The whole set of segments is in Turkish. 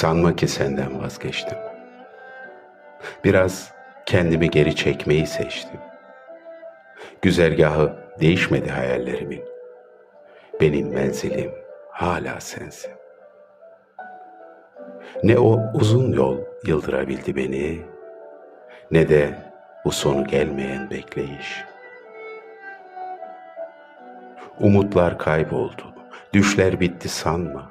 Sanma ki senden vazgeçtim. Biraz kendimi geri çekmeyi seçtim. Güzergahı değişmedi hayallerimin. Benim menzilim hala sensin. Ne o uzun yol yıldırabildi beni, ne de bu sonu gelmeyen bekleyiş. Umutlar kayboldu, düşler bitti sanma.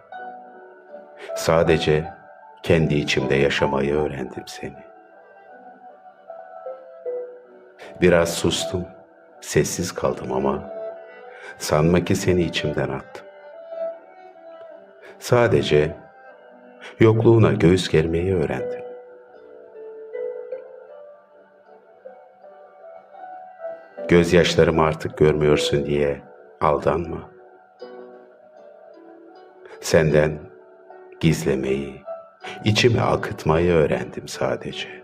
Sadece kendi içimde yaşamayı öğrendim seni. Biraz sustum, sessiz kaldım ama sanma ki seni içimden attım. Sadece yokluğuna göğüs germeyi öğrendim. Gözyaşlarımı artık görmüyorsun diye aldanma. Senden gizlemeyi, içime akıtmayı öğrendim sadece.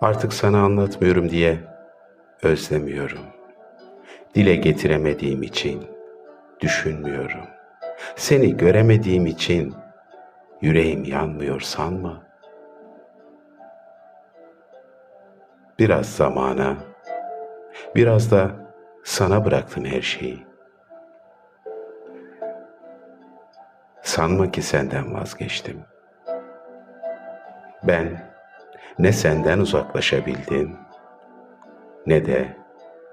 Artık sana anlatmıyorum diye özlemiyorum. Dile getiremediğim için düşünmüyorum. Seni göremediğim için yüreğim yanmıyor sanma. Biraz zamana, biraz da sana bıraktım her şeyi. Sanma ki senden vazgeçtim. Ben ne senden uzaklaşabildim ne de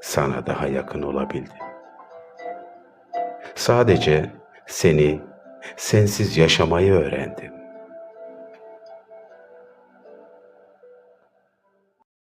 sana daha yakın olabildim. Sadece seni sensiz yaşamayı öğrendim.